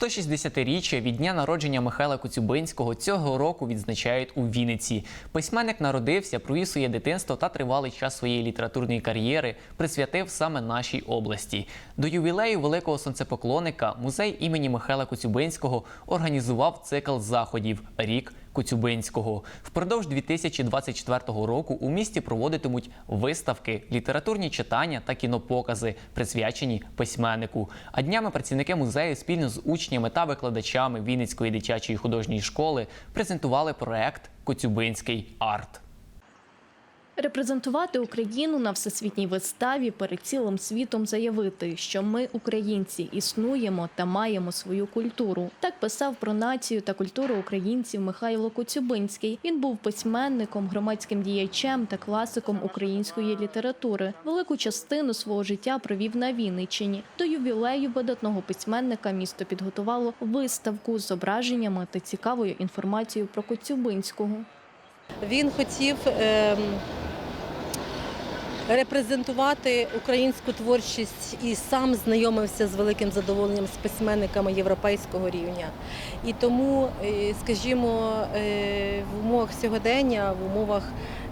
160-річчя від дня народження Михайла Коцюбинського цього року відзначають у Вінниці. Письменник народився, провів своє дитинство та тривалий час своєї літературної кар'єри присвятив саме нашій області. До ювілею великого сонцепоклонника музей імені Михайла Коцюбинського організував цикл заходів Рік Коцюбинського. Впродовж 2024 року у місті проводитимуть виставки, літературні читання та кінопокази, присвячені письменнику. А днями працівники музею спільно з учнями та викладачами Вінницької дитячої художньої школи презентували проект Коцюбинський арт. Репрезентувати Україну на всесвітній виставі перед цілим світом заявити, що ми, українці, існуємо та маємо свою культуру. Так писав про націю та культуру українців Михайло Коцюбинський. Він був письменником, громадським діячем та класиком української літератури. Велику частину свого життя провів на Вінниччині. До ювілею видатного письменника місто підготувало виставку з зображеннями та цікавою інформацією про Коцюбинського. Він хотів ем, репрезентувати українську творчість і сам знайомився з великим задоволенням з письменниками європейського рівня. І тому, е, скажімо, е, в умовах сьогодення, в умовах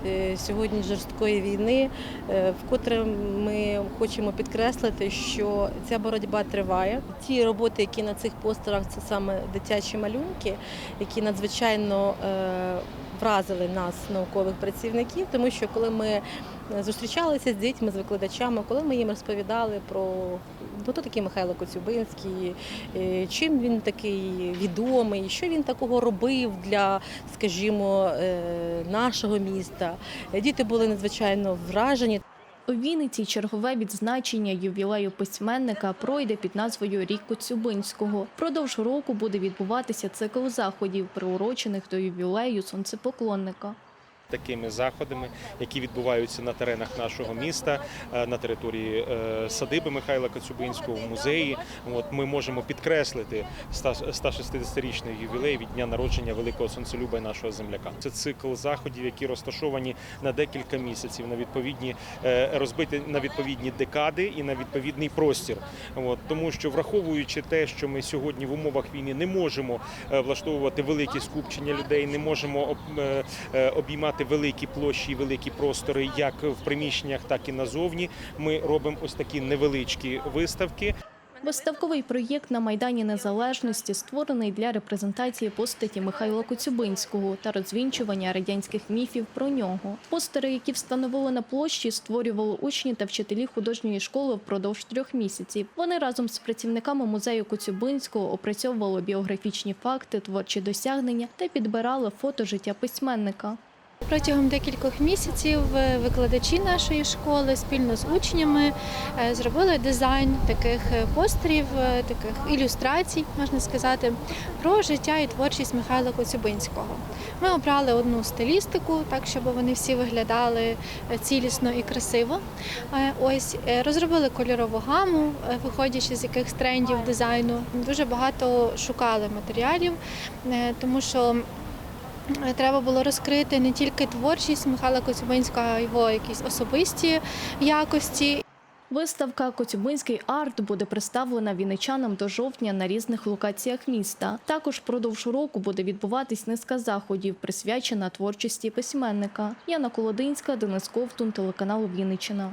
е, сьогодні жорсткої війни, вкотре ми хочемо підкреслити, що ця боротьба триває. Ті роботи, які на цих постерах, це саме дитячі малюнки, які надзвичайно вразили нас, наукових працівників, тому що коли ми зустрічалися з дітьми, з викладачами, коли ми їм розповідали про ну, хто такий Михайло Коцюбинський, е, чим він такий відомий, що він такого робив для, скажімо, е, нашого міста. Діти були надзвичайно вражені. У Вінниці чергове відзначення ювілею письменника пройде під назвою Рік Коцюбинського. Продовж року буде відбуватися цикл заходів, приурочених до ювілею сонцепоклонника. Такими заходами, які відбуваються на теренах нашого міста, е, на території е, садиби Михайла Коцюбинського в музеї. От ми можемо підкреслити 160-річний ювілей від дня народження великого сонцелюба нашого земляка. Це цикл заходів, які розташовані на декілька місяців, на відповідні е, розбиті на відповідні декади і на відповідний простір. От тому, що враховуючи те, що ми сьогодні в умовах війни не можемо влаштовувати великі скупчення людей, не можемо об- е, великі площі, великі простори, як в приміщеннях, так і назовні. Ми робимо ось такі невеличкі виставки. Виставковий проєкт на Майдані Незалежності створений для репрезентації постаті Михайла Коцюбинського та розвінчування радянських міфів про нього. Постери, які встановили на площі, створювали учні та вчителі художньої школи впродовж трьох місяців. Вони разом з працівниками музею Коцюбинського опрацьовували біографічні факти, творчі досягнення та підбирали фото життя письменника. Протягом декількох місяців е, викладачі нашої школи спільно з учнями е, зробили дизайн таких е, постерів, таких ілюстрацій, можна сказати, про життя і творчість Михайла Коцюбинського. Ми обрали одну стилістику, так щоб вони всі виглядали цілісно і красиво. Ось розробили кольорову гаму, виходячи з якихось трендів дизайну. Дуже багато шукали матеріалів, тому що Треба було розкрити не тільки творчість Михайла Коцюбинського, його якісь особисті якості. Виставка Коцюбинський арт буде представлена вінничанам до жовтня на різних локаціях міста. Також впродовж року буде відбуватись низка заходів, присвячена творчості письменника. Яна Колодинська, Денис Ковтун, телеканал Вінниччина.